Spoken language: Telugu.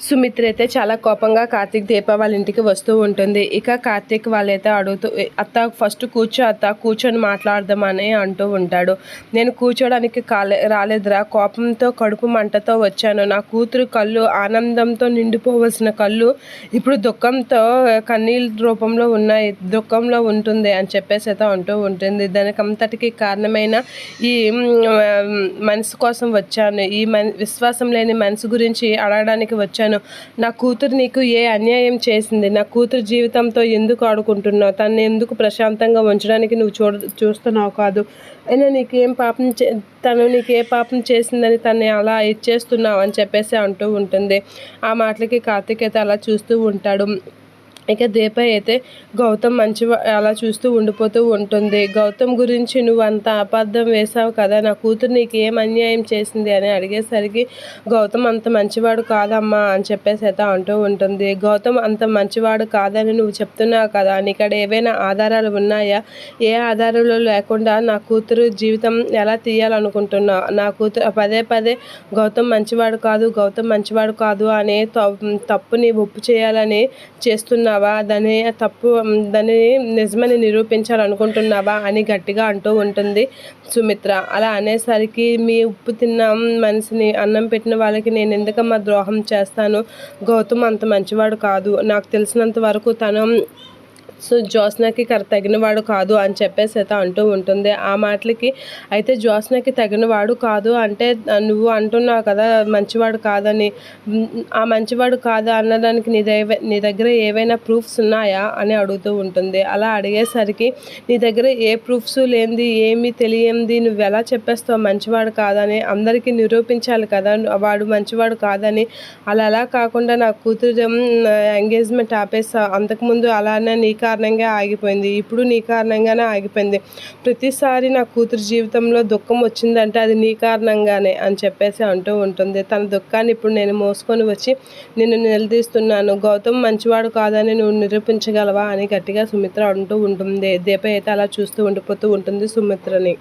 సుమిత్ర అయితే చాలా కోపంగా కార్తీక్ దీప వాళ్ళ ఇంటికి వస్తూ ఉంటుంది. ఇక కార్తీక్ వాళ్ళైతే అడుగుతూ అత్త ఫస్ట్ కూర్చో అత్త కూర్చొని మాట్లాడదామని అంటూ ఉంటాడు. నేను కూర్చోడానికి కాలే రాలేదురా. కోపంతో కడుపు మంటతో వచ్చాను. నా కూతురు కళ్ళు ఆనందంతో నిండిపోవలసిన కళ్ళు ఇప్పుడు దుఃఖంతో కన్నీళ్ళ రూపంలో ఉన్నాయి. దుఃఖంలో ఉంటుంది అని చెప్పేసి అయితే అంటూ ఉంటుంది. దానికి అంతటికి కారణమైన ఈ మనసు కోసం వచ్చాను. ఈ మన విశ్వాసం లేని మనసు గురించి అడగడానికి వచ్చాను. నా కూతురు నీకు ఏ అన్యాయం చేసింది? నా కూతురు జీవితంతో ఎందుకు ఆడుకుంటున్నావు? తను ఎందుకు ప్రశాంతంగా ఉంచడానికి నువ్వు చూడ చూస్తున్నావు కాదు. అయినా నీకేం పాపం చే తను నీకు ఏ పాపం చేసిందని తను అలా ఇచ్చేస్తున్నావు అని చెప్పేసి అంటూ ఉంటుంది. ఆ మాటలకి కార్తీక్ అయితే అలా చూస్తూ ఉంటాడు. ఇక దీప అయితే గౌతమ్ మంచి అలా చూస్తూ ఉండిపోతూ ఉంటుంది. గౌతమ్ గురించి నువ్వు అంత అపార్థం వేశావు కదా నా కూతురు నీకు ఏం అన్యాయం చేసింది అని అడిగేసరికి గౌతమ్ అంత మంచివాడు కాదమ్మా అని చెప్పేసి అయితే అంటూ ఉంటుంది. గౌతమ్ అంత మంచివాడు కాదని నువ్వు చెప్తున్నావు కదా నీకడ ఏవైనా ఆధారాలు ఉన్నాయా? ఏ ఆధారాలు లేకుండా నా కూతురు జీవితం ఎలా తీయాలనుకుంటున్నావు? నా కూతురు పదే పదే గౌతమ్ మంచివాడు కాదు గౌతమ్ మంచివాడు కాదు అనే తప్పుని ఒప్పు చేయాలని చేస్తున్నావు దాని తప్పు దాని నిజమని నిరూపించాలనుకుంటున్నావా అని గట్టిగా అంటూ ఉంటుంది సుమిత్ర. అలా అనేసరికి మీ ఉప్పు తిన్న మనిషిని అన్నం పెట్టిన వాళ్ళకి నేను ఎందుకమ్మా ద్రోహం చేస్తాను? గౌతమ్ అంత మంచివాడు కాదు. నాకు తెలిసినంత వరకు తను సో జ్యోత్స్నకి కర తగినవాడు కాదు అని చెప్పేసి అయితే అంటూ ఉంటుంది. ఆ మాటలకి అయితే జ్యోత్స్నకి తగినవాడు కాదు అంటే నువ్వు అంటున్నావు కదా మంచివాడు కాదని. ఆ మంచివాడు కాదు అన్నదానికి నీ దగ్గర నీ దగ్గర ఏవైనా ప్రూఫ్స్ ఉన్నాయా? అని అడుగుతూ ఉంటుంది. అలా అడిగేసరికి నీ దగ్గర ఏ ప్రూఫ్స్ లేనిది ఏమీ తెలియంది నువ్వు ఎలా చెప్పేస్తావు మంచివాడు కాదని? అందరికీ నిరూపించాలి కదా వాడు మంచివాడు కాదని. అలా అలా కాకుండా నా కూతురు ఎంగేజ్మెంట్ ఆపేసా. అంతకుముందు అలానే నీకు కారణంగా ఆగిపోయింది. ఇప్పుడు నీ కారణంగానే ఆగిపోయింది. ప్రతిసారి నా కూతురు జీవితంలో దుఃఖం వచ్చిందంటే అది నీ కారణంగానే అని చెప్పేసి అంటూ ఉంటుంది. తన దుఃఖాన్ని ఇప్పుడు నేను మోసుకొని వచ్చి నిన్ను నిలదీస్తున్నాను. గౌతమ్ మంచివాడు కాదని నువ్వు నిరూపించగలవా అని గట్టిగా సుమిత్ర అంటూ ఉంటుంది. దీప అయితే అలా చూస్తూ ఉండిపోతూ ఉంటుంది సుమిత్రని.